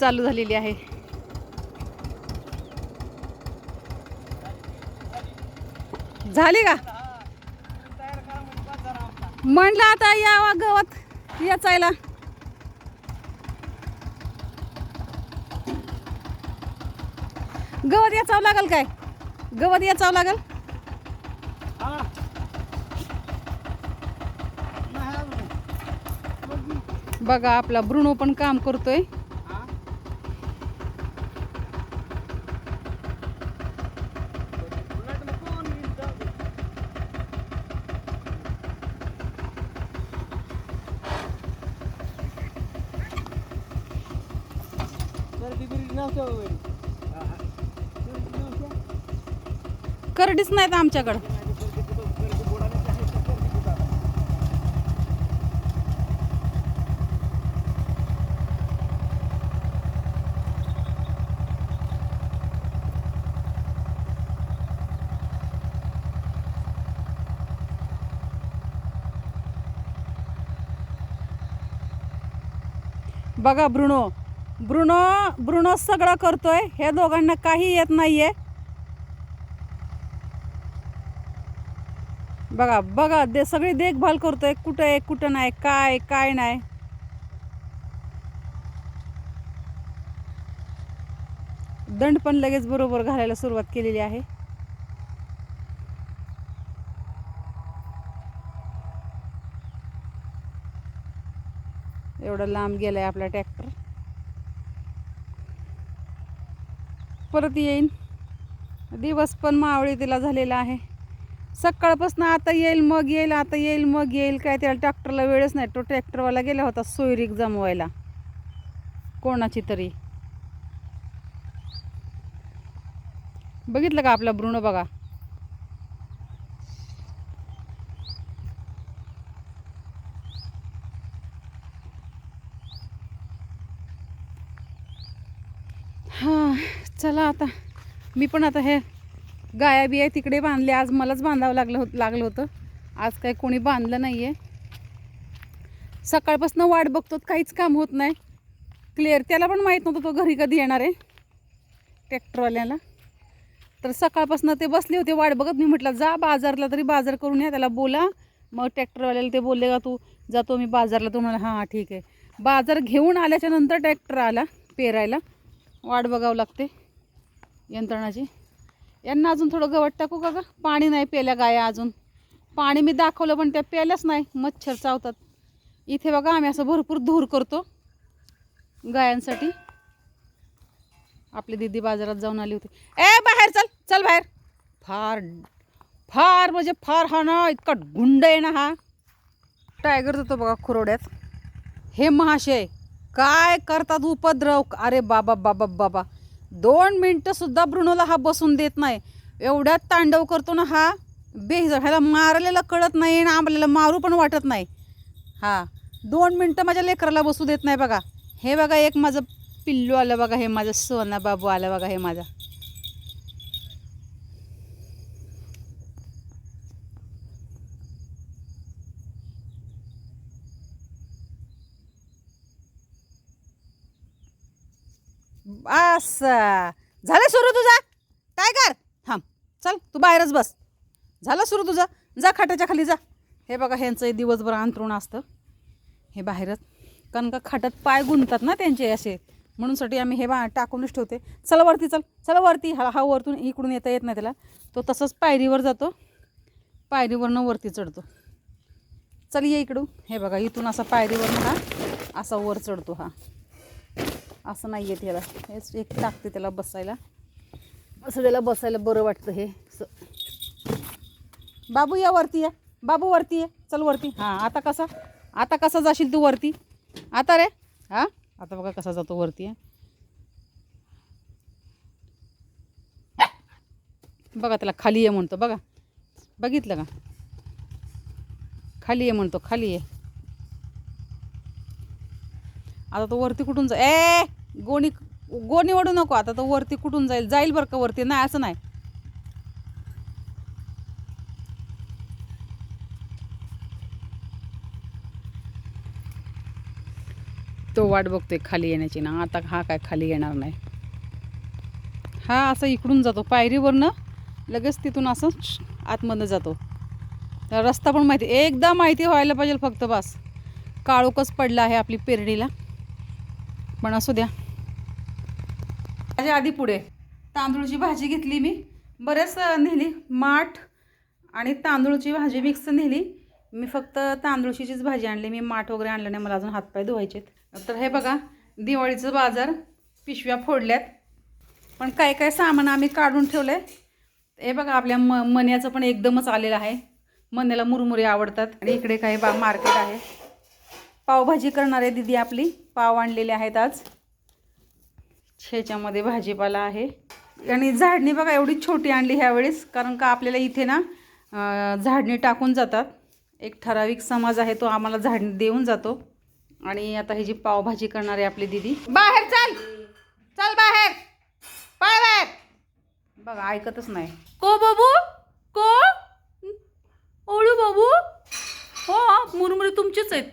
चालू झालेली आहे. झाली का? म्हणलं आता यावा गवत याचायला. गवत याचावं लागल काय? गवत याचावं लागल? बघा आपला ब्रुनो पण काम करतोय. करडीच नाहीत आमच्याकडं. बघा ब्रुनो ब्रुनो ब्रुनो सगळं करतोय. हे दोघांना काही येत नाहीये. बघा बघा दे सगळी देखभाल करतोय. कुठं आहे कुठं नाही काय काय नाही. दंड पण लगेच बरोबर घालायला सुरुवात केलेली आहे. एवढं लांब गेलाय आपला ट्रॅक्टर. परत येईन. दिवस पण मावळी तिला झालेला आहे. सकाळपासून आता येईल मग येईल आता येईल मग येईल. काय त्याला ट्रॅक्टरला वेळच नाही. तो ट्रॅक्टरवाला गेला होता सोयरीक जमवायला. कोणाची तरी. बघितलं का आपला भ्रूण बघा? हां. चला आता. मी पण आता हे गाया बिया तिकडे बांधले. आज मलाच बांधावं लागलं होत लागलं होतं. आज काही कोणी बांधलं नाही आहे सकाळपासून वाट बघतो काहीच काम होत नाही. क्लिअर त्याला पण माहीत नव्हतं तो घरी कधी येणार आहे. ट्रॅक्टरवाल्याला तर सकाळपासून ते बसले होते वाट बघत. मी म्हटलं जा बाजारला तरी बाजार करून या. त्याला बोला. मग ट्रॅक्टरवाल्याला ते बोलले का तू. जातो मी बाजारला. तो म्हणाला हां ठीक आहे. बाजार घेऊन आल्याच्यानंतर ट्रॅक्टर आला पेरायला. वाट बघावं लागते. यंत्रणाची. यांना अजून थोडं गवत टाकू का गं? पाणी नाही प्यायल्या गाया अजून. पाणी मी दाखवलं पण त्या प्यायल्याच नाही. मच्छर चावतात. इथे बघा आम्ही असं भरपूर धूर करतो गायांसाठी. आपली दिदी बाजारात जाऊन आली होती. ए बाहेर चल चल बाहेर. फार फार म्हणजे फार हा ना इतका गुंड आहे ना हा. टायगर होतो बघा खुरोड्यात हे महाशय काय करतात उपद्रव? अरे बाबा बाबा बाबा. दोन मिनटंसुद्धा सुद्धा हा बसून देत नाही. एवढ्यात तांडव करतो ना हा बेहिजर ह्याला मारलेलं कळत नाही आणि आंबलेलं मारू पण वाटत नाही. हा दोन मिनटं माझ्या लेकराला बसू देत नाही बघा. हे बघा एक माझं पिल्लू आलं बघा हे माझं सोना बाबू आलं बघा हे माझा. बस झालं सुरू तुझा? काय कर? थांब. चल तू बाहेरच बस. झालं सुरू तुझं? जा खाटाच्या खाली जा. हे बघा ह्यांचं दिवसभर अंतरुण असतं. हे बाहेरच. कारण का खाटात पाय गुंततात ना त्यांचे असे. म्हणूनसाठी आम्ही हे बा टाकूनच ठेवते. चला वरती चल. चला वरती. हा हा वरतून इकडून येता येत नाही त्याला. तो तसंच पायरीवर जातो. पायरीवरनं वरती चढतो. चल ये इकडून. हे बघा इथून असा पायरीवरनं हा असा वर चढतो हा. असं नाही येत ह्याला हेच एक टाकते त्याला बसायला. असं त्याला बसायला बरं वाटतं हे. बाबू या वरती या. बाबू वरती ये. चल वरती. हां आता कसा? आता कसा जाशील तू वरती? आता रे? हां? आता बघा कसा जातो वरती बघा त्याला खाली ये म्हणतो. बघा. बघितलं का? खाली ये म्हणतो. खाली ये. आता तो वरती कुठून जा ए! गोणी गोणी वाढू नको आता तो वरती कुठून जाईल? जाईल बरं का वरती? नाही असं नाही. तो वाट बघतोय खाली येण्याची ना. आता हा काय खाली येणार नाही. हा असं इकडून जातो पायरीवरनं लगेच तिथून असं आतमध्ये जातो. रस्ता पण माहिती एकदा माहिती व्हायला पाहिजे फक्त बस. काळोखच पडला आहे आपली पेरडीला पण असू द्या. माझ्या आधी पुढे. तांदूळची भाजी घेतली मी. बरेच नेली. माठ आणि तांदूळची भाजी मिक्स नेली. मी फक्त तांदूळशीचीच भाजी आणली. मी माठ वगैरे आणलं नाही. मला अजून हातपाय धुवायचेत. तर हे बघा दिवाळीचं बाजार पिशव्या फोडल्यात. पण काय काय सामान आम्ही काढून ठेवलं आहे हे बघा आपल्या म मण्याचं पण एकदमच आलेलं आहे. मण्याला मुरमुरे आवडतात. आणि इकडे काही बा मार्केट आहे. पावभाजी करणारे दिदी आपली. पाव आणलेले आहेत आज. ह्याच्यामध्ये भाजीपाला आहे. आणि झाडणी बघा एवढी छोटी आणली ह्यावेळेस कारण का आपल्याला इथे ना झाडणी टाकून जातात. एक ठराविक समाज आहे तो आम्हाला झाडणी देऊन जातो. आणि आता ही जी पावभाजी करणारी आपली दिदी. बाहेर चाल! चल बाहेर! बाहेर! बघा ऐकतच नाही. को बाबू? को? ओळू बाबू? हो मुरमुरे तुमचेच आहेत.